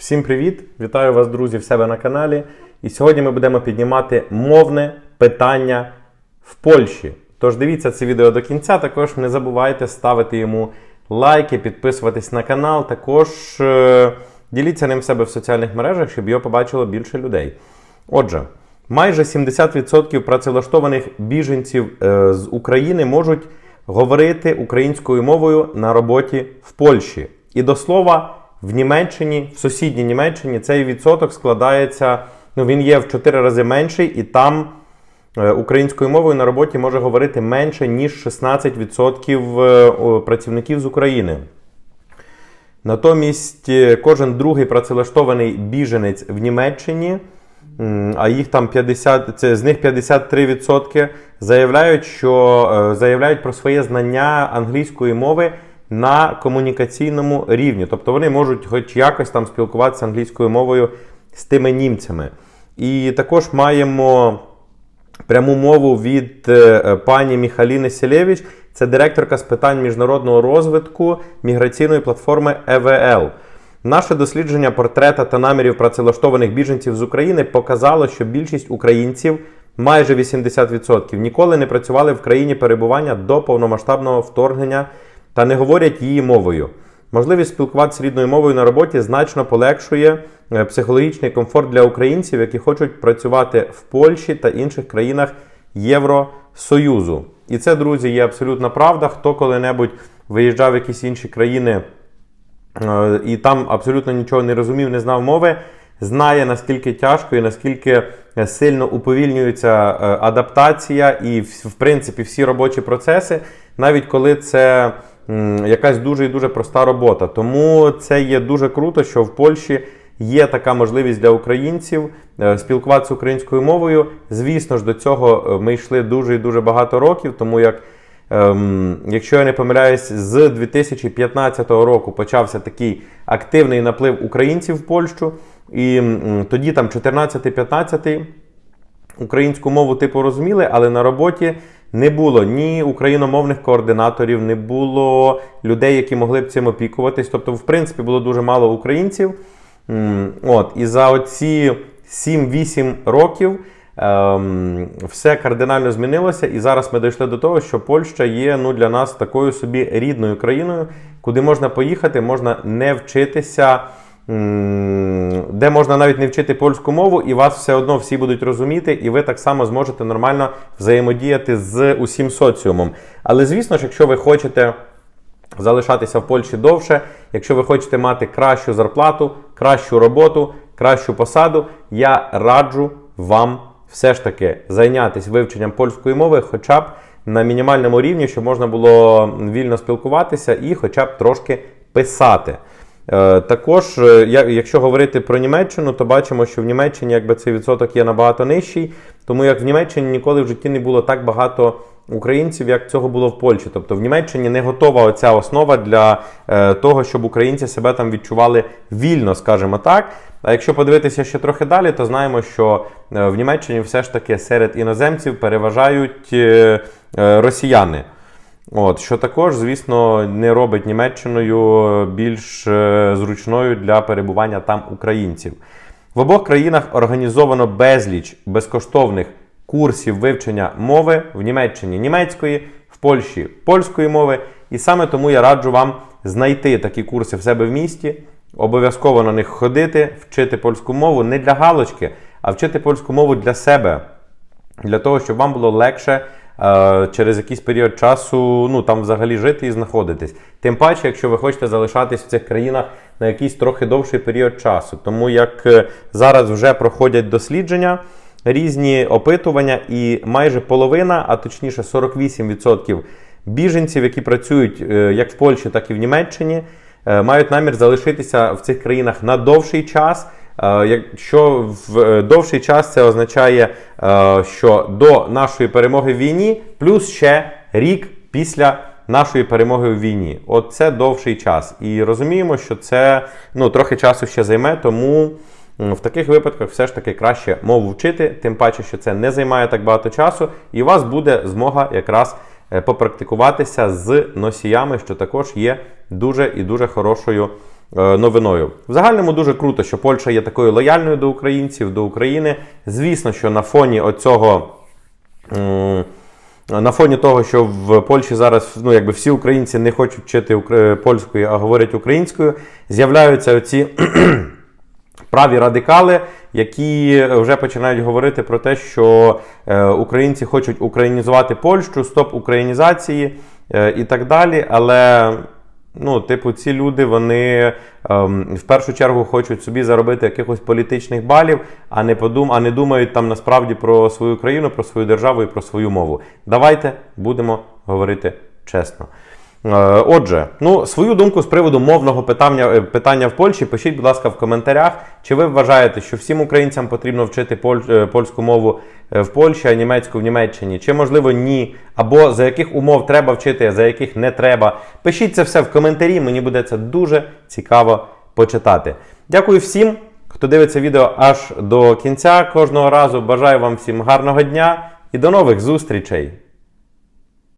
Всім привіт! Вітаю вас, друзі, в себе на каналі. І сьогодні ми будемо піднімати мовне питання в Польщі. Тож дивіться це відео до кінця. Також не забувайте ставити йому лайки, підписуватись на канал. Також е- діліться ним в себе в соціальних мережах, щоб його побачило більше людей. Отже, майже 70% працевлаштованих біженців е- з України можуть говорити українською мовою на роботі в Польщі. І до слова, в Німеччині, в сусідній Німеччині, цей відсоток складається, ну він є в 4 рази менший, і там е, українською мовою на роботі може говорити менше, ніж 16% е, працівників з України. Натомість е, кожен другий працевлаштований біженець в Німеччині, а їх там 50, це з них 53% заявляють, що заявляють про своє знання англійської мови на комунікаційному рівні. Тобто вони можуть хоч якось там спілкуватися англійською мовою з тими німцями. І також маємо пряму мову від е, пані Міхаліни Селєвич. Це директорка з питань міжнародного розвитку міграційної платформи ЕВЛ. Наше дослідження портрета та намірів працевлаштованих біженців з України показало, що більшість українців, майже 80%, ніколи не працювали в країні перебування до повномасштабного вторгнення та не говорять її мовою. Можливість спілкуватися рідною мовою на роботі значно полегшує е, психологічний комфорт для українців, які хочуть працювати в Польщі та інших країнах Євросоюзу. І це, друзі, є абсолютна правда. Хто коли-небудь виїжджав в якісь інші країни е, і там абсолютно нічого не розумів, не знав мови, знає наскільки тяжко і наскільки е, сильно уповільнюється адаптація і, в принципі, всі робочі процеси, навіть коли це якась дуже і дуже проста робота. Тому це є дуже круто, що в Польщі є така можливість для українців е, спілкуватися українською мовою. Звісно ж, до цього е, ми йшли дуже і дуже багато років, тому як. Ем, якщо я не помиляюсь, з 2015 року почався такий активний наплив українців в Польщу, і тоді там 14-15 українську мову типу розуміли, але на роботі не було ні україномовних координаторів, не було людей, які могли б цим опікуватись. Тобто, в принципі, було дуже мало українців. От, і за оці 7-8 років ем, все кардинально змінилося. І зараз ми дійшли до того, що Польща є ну, для нас такою собі рідною країною, куди можна поїхати, можна не вчитися. Де можна навіть не вчити польську мову, і вас все одно всі будуть розуміти, і ви так само зможете нормально взаємодіяти з усім соціумом. Але звісно ж, якщо ви хочете залишатися в Польщі довше. Якщо ви хочете мати кращу зарплату, кращу роботу, кращу посаду, я раджу вам все ж таки зайнятися вивченням польської мови, хоча б на мінімальному рівні, щоб можна було вільно спілкуватися і хоча б трошки писати. Е, Також, е, якщо говорити про Німеччину, то бачимо, що в Німеччині якби цей відсоток є набагато нижчий, тому як в Німеччині ніколи в житті не було так багато українців, як цього було в Польщі. Тобто в Німеччині не готова оця основа для е, того, щоб українці себе там відчували вільно, скажімо так. А якщо подивитися ще трохи далі, то знаємо, що в Німеччині все ж таки серед іноземців переважають росіяни. От, що також, звісно, не робить Німеччиною більш е, зручною для перебування там українців. В обох країнах організовано безліч безкоштовних курсів вивчення мови в Німеччині німецької, в Польщі польської мови. І саме тому я раджу вам знайти такі курси в себе в місті, обов'язково на них ходити, вчити польську мову не для галочки, а вчити польську мову для себе для того, щоб вам було легше е, через якийсь період часу ну, там взагалі жити і знаходитись. Тим паче, якщо ви хочете залишатись в цих країнах на якийсь трохи довший період часу. Тому як е, зараз вже проходять дослідження, різні опитування, і майже половина, а точніше 48% біженців, які працюють е, як в Польщі, так і в Німеччині, е, мають намір залишитися в цих країнах на довший час. Е, Якщо в е, довший час це означає, е, що до нашої перемоги в війні, плюс ще рік після нашої перемоги в війні. От це довший час. І розуміємо, що це ну, трохи часу ще займе, тому в таких випадках все ж таки краще мову вчити, тим паче, що це не займає так багато часу, і у вас буде змога якраз попрактикуватися з носіями, що також є дуже і дуже хорошою новиною. В загальному дуже круто, що Польща є такою лояльною до українців, до України. Звісно, що на фоні оцього. На фоні того, що в Польщі зараз ну, якби всі українці не хочуть вчити польською, а говорять українською, з'являються оці праві радикали, які вже починають говорити про те, що е, українці хочуть українізувати Польщу, стоп українізації е, і так далі. Але ну, типу, ці люди вони ем, в першу чергу хочуть собі заробити якихось політичних балів, а не подум, а не думають там насправді про свою країну, про свою державу і про свою мову. Давайте будемо говорити чесно. Е, Отже, ну свою думку з приводу мовного питання, е, питання в Польщі пишіть, будь ласка, в коментарях. Чи ви вважаєте, що всім українцям потрібно вчити поль- е, польську мову в Польщі, а німецьку в Німеччині? Чи можливо ні? Або за яких умов треба вчити, а за яких не треба? Пишіть це все в коментарі. Мені буде це дуже цікаво почитати. Дякую всім, хто дивиться відео аж до кінця кожного разу. Бажаю вам всім гарного дня і до нових зустрічей!